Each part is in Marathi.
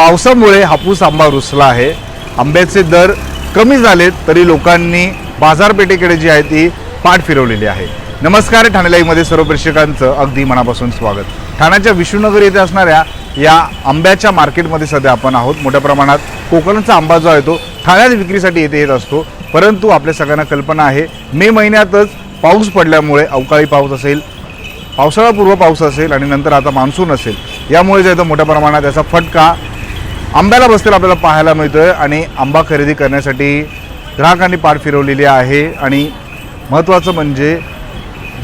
पावसामुळे हापूस आंबा रुसला आहे. आंब्याचे दर कमी झालेत तरी लोकांनी बाजारपेठेकडे जी आहे ती पाठ फिरवलेली आहे. नमस्कार ठाणे लाईव्हमध्ये सर्व प्रेक्षकांचं अगदी मनापासून स्वागत. ठाण्याच्या विष्णुनगर येथे असणाऱ्या या आंब्याच्या मार्केटमध्ये सध्या आपण आहोत. मोठ्या प्रमाणात कोकणचा आंबा जो आहे तो ठाण्यात विक्रीसाठी येथे येत असतो. परंतु आपल्या सगळ्यांना कल्पना आहे मे महिन्यातच पाऊस पडल्यामुळे अवकाळी पाऊस असेल पावसाळापूर्व पाऊस असेल आणि नंतर आता मान्सून असेल. यामुळे जे आहे तो मोठ्या प्रमाणात याचा फटका आंब्याला बसतील आपल्याला पाहायला मिळतं आणि आंबा खरेदी करण्यासाठी ग्राहकांनी पाठ फिरवलेली आहे आणि महत्त्वाचं म्हणजे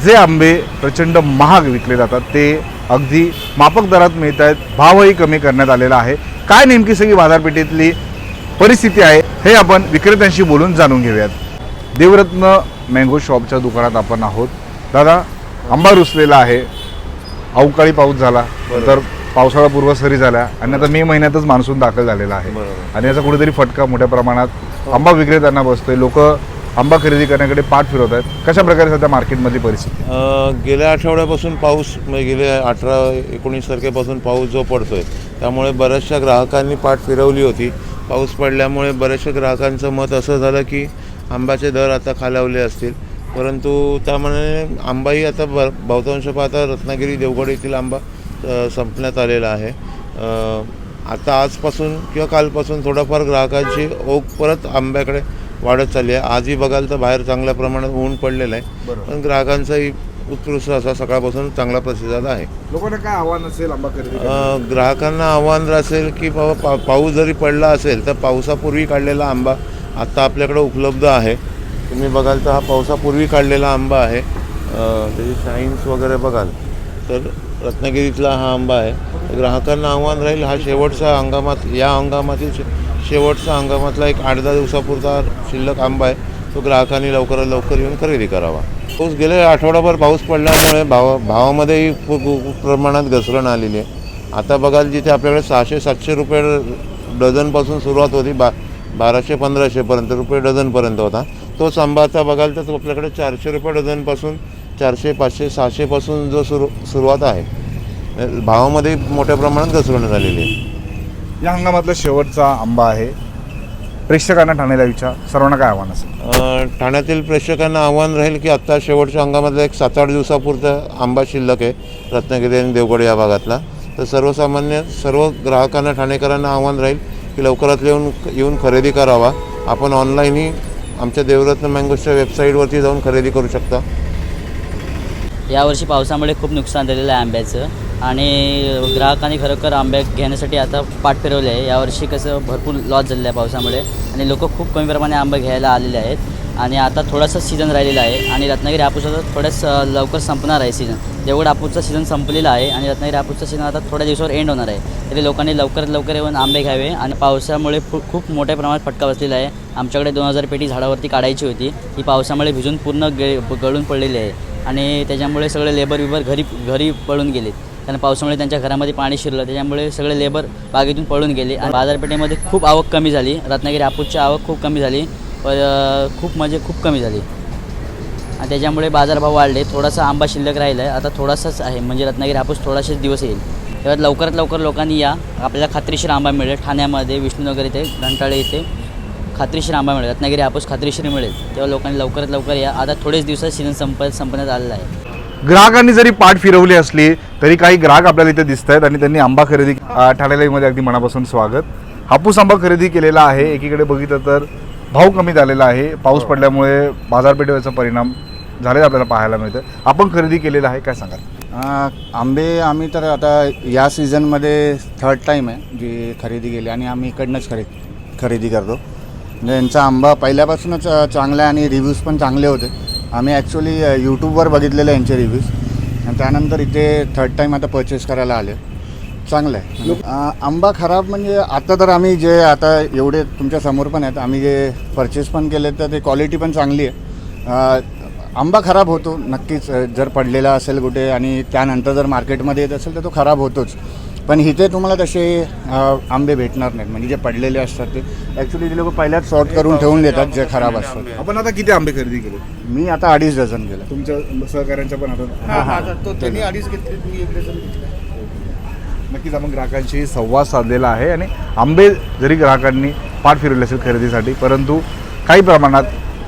जे आंबे प्रचंड महाग विकले जातात ते अगदी मापक दरात मिळत आहेत भावही कमी करण्यात आलेला आहे. काय नेमकी सगळी बाजारपेठेतली परिस्थिती आहे हे आपण विक्रेत्यांशी बोलून जाणून घेऊयात. देवरत्न मँगो शॉपच्या दुकानात आपण आहोत. दादा आंबा रुसलेला आहे. अवकाळी पाऊस झाला तर पावसाळापूर्व सरी झाल्या आणि आता मे महिन्यातच मान्सून दाखल झालेला आहे. बरोबर. आणि याचा कुठेतरी फटका मोठ्या प्रमाणात आंबा विक्रेत्यांना बसतोय. लोक आंबा खरेदी करण्याकडे पाठ फिरवत आहेत. कशा प्रकारे सध्या मार्केटमधली परिस्थिती गेल्या आठवड्यापासून पाऊस म्हणजे गेल्या अठरा एकोणीस तारखेपासून पाऊस जो पडतोय त्यामुळे बऱ्याचशा ग्राहकांनी पाठ फिरवली होती. पाऊस पडल्यामुळे बऱ्याचशा ग्राहकांचं मत असं झालं की आंब्याचे दर आता खालावले असतील. परंतु त्यामुळे आंबाही आता ब बहुतांश पाहता रत्नागिरी देवगड येथील आंबा संपण्यात आलेला आहे. आता आजपासून किंवा कालपासून थोडाफार ग्राहकांची ओघ परत आंब्याकडे वाढत चालली आहे. आजही बघाल तर बाहेर चांगल्या प्रमाणात ऊन पडलेलं आहे. पण ग्राहकांचाही उत्कृष्ट असा सकाळपासून चांगला प्रतिसाद आहे. लोकांना काय आव्हान असेल आंबा खरेदी ग्राहकांना आव्हान असेल की बाबा पा पाऊस जरी पडला असेल तर पावसापूर्वी काढलेला आंबा आत्ता आपल्याकडे उपलब्ध आहे. तुम्ही बघाल तर हा पावसापूर्वी काढलेला आंबा आहे. त्याची सायन्स वगैरे बघाल. तर रत्नागिरीतला हा आंबा आहे. ग्राहकांना आव्हान राहील हा शेवटचा हंगामात या हंगामातील शे शेवटचा हंगामातला एक आठ दहा दिवसापुरता शिल्लक आंबा आहे. तो ग्राहकांनी लवकरात लवकर येऊन खरेदी करावा. पाऊस गेले आठवडाभर पाऊस पडल्यामुळे भाव भावामध्येही खूप खूप प्रमाणात घसरण आलेली आहे. आता बघाल जिथे आपल्याकडे सहाशे सातशे रुपये डझनपासून सुरुवात होती बा बाराशे पंधराशेपर्यंत रुपये डझनपर्यंत होता. तोच आंबा आता बघाल तर आपल्याकडे चारशे रुपये डझनपासून चारशे पाचशे सहाशेपासून जो सुरू सुरुवात आहे भावामध्ये मोठ्या प्रमाणात घसरण झालेली आहे. या हंगामातला शेवटचा आंबा आहे. प्रेक्षकांना ठाण्याला विचार. सर्वांना काय आव्हान असेल? ठाण्यातील प्रेक्षकांना आव्हान राहील की आत्ता शेवटच्या हंगामातला एक सात आठ दिवसापुरता आंबा शिल्लक आहे रत्नागिरी आणि देवगड या भागातला. तर सर्वसामान्य सर्व ग्राहकांना ठाणेकरांना आव्हान राहील की लवकरात येऊन येऊन खरेदी करावा. आपण ऑनलाईनही आमच्या देवरत्न मँगोजच्या वेबसाईटवरती जाऊन खरेदी करू शकता. यावर्षी पावसामुळे खूप नुकसान झालेलं आहे आंब्याचं. आणि ग्राहकांनी खरोखर आंबे घेण्यासाठी आता पाठ फिरवले आहे. यावर्षी कसं भरपूर लॉस झालेलं आहे पावसामुळे. आणि लोक खूप कमी प्रमाणे आंबे घ्यायला आलेले आहेत. आणि आता थोडासा सीझन राहिलेला आहे. आणि रत्नागिरी हापूसचा थोड्याच लवकर संपणार आहे सीझन देवगड हापूसचा सीझन संपलेला आहे आणि रत्नागिरी हापूसचा सीझन आता थोड्या दिवसावर एंड होणार आहे. तरी लोकांनी लवकरात लवकर येऊन आंबे घ्यावे. आणि पावसामुळे खूप खूप मोठ्या प्रमाणात फटका बसलेला आहे. आमच्याकडे दोन हजार पेटी झाडावरती काढायची होती. ही पावसामुळे भिजून पूर्ण गे गळून पडलेली आहे. आणि त्याच्यामुळे सगळे लेबर विबर घरी घरी पळून गेले. कारण पावसामुळे त्यांच्या घरामध्ये पाणी शिरलं त्याच्यामुळे सगळे लेबर बागेतून पळून गेले. आणि बाजारपेठेमध्ये खूप आवक कमी झाली. रत्नागिरी हापूसची आवक खूप कमी झाली. खूप म्हणजे खूप कमी झाली. आणि त्याच्यामुळे बाजारभाव वाढले. थोडासा आंबा शिल्लक राहिला आहे आता थोडासाच आहे. म्हणजे रत्नागिरी हापूस थोडासेच दिवस येईल. तेव्हा लवकरात लवकर लोकांनी या. आपल्याला खात्रीशीर आंबा मिळेल. ठाण्यामध्ये विष्णुनगर इथे घंटाळे इथे. खात्रीशीर आंबा मिळेल. रत्नागिरी हापूस खात्रीशीर मिळेल. तेव्हा लोकांनी लवकरात लवकर या आता थोडेच दिवसात सीझन संप संपण्यात आलेला आहे. ग्राहकांनी जरी पाठ फिरवली असली तरी काही ग्राहक आपल्याला इथे दिसत आहेत आणि त्यांनी आंबा खरेदी ठाण्यालाईमध्ये अगदी मनापासून स्वागत. हापूस आंबा खरेदी केलेला आहे. एकीकडे बघितलं तर भाव कमी झालेला आहे. पाऊस पडल्यामुळे बाजारपेठेवरचा परिणाम झालेला आपल्याला पाहायला मिळतं आपण खरेदी केलेला आहे काय सांगाल? आ, आंबे आम्ही तर आता या सीझनमध्ये थर्ड टाईम आहे जी खरेदी केली आणि आम्ही इकडनंच खरेदी खरेदी करतो. म्हणजे यांचा आंबा पहिल्यापासूनच चांगला आहे आणि रिव्ह्यूज पण चांगले होते. आम्ही ॲक्च्युली यूट्यूबवर बघितलेले यांचे रिव्ह्यूज आणि त्यानंतर इथे थर्ड टाईम आता परचेस करायला आले. चांगलं आहे. आंबा खराब म्हणजे आता तर आम्ही जे आता एवढे तुमच्यासमोर पण आहेत आम्ही जे परचेस पण केले तर ते क्वालिटी पण चांगली आहे. आंबा खराब होतो नक्कीच जर पडलेला असेल कुठे आणि त्यानंतर जर मार्केटमध्ये येत असेल तर तो खराब होतोच. पण इथे तुम्हाला तसे आंबे भेटणार नाहीत. म्हणजे जे पडलेले असतात ते. ॲक्च्युली ते लोक पहिल्याच सॉर्ट करून ठेवून देतात जे खराब असतात. आपण आता किती आंबे खरेदी केले? मी आता अडीच डझन केलं. तुमच्या सहकाऱ्यांच्या पण आता हां हां तो त्यांनी अडीच घेतले मी एक डझन घेतले. नक्कीच आपण ग्राहकांशी संवाद साधलेला आहे आणि आंबे जरी ग्राहकांनी पाठ फिरवले असेल खरेदीसाठी परंतु काही प्रमाणात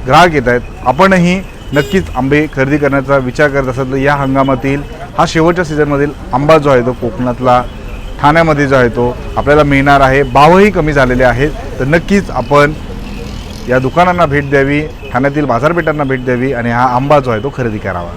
ग्राहक येत आहेत. आपणही नक्कीच आंबे खरेदी करण्याचा विचार करत असाल तर या हंगामातील हा शेवटच्या सीझनमधील आंबा जो आहे तो कोकणातला ठाण्यामध्ये जो आहे तो आपल्याला मिळणार आहे. भावही कमी झालेले आहेत. तर नक्कीच आपण या दुकानांना भेट द्यावी ठाण्यातील बाजारपेठांना भेट द्यावी आणि हा आंबा जो आहे तो खरेदी करावा.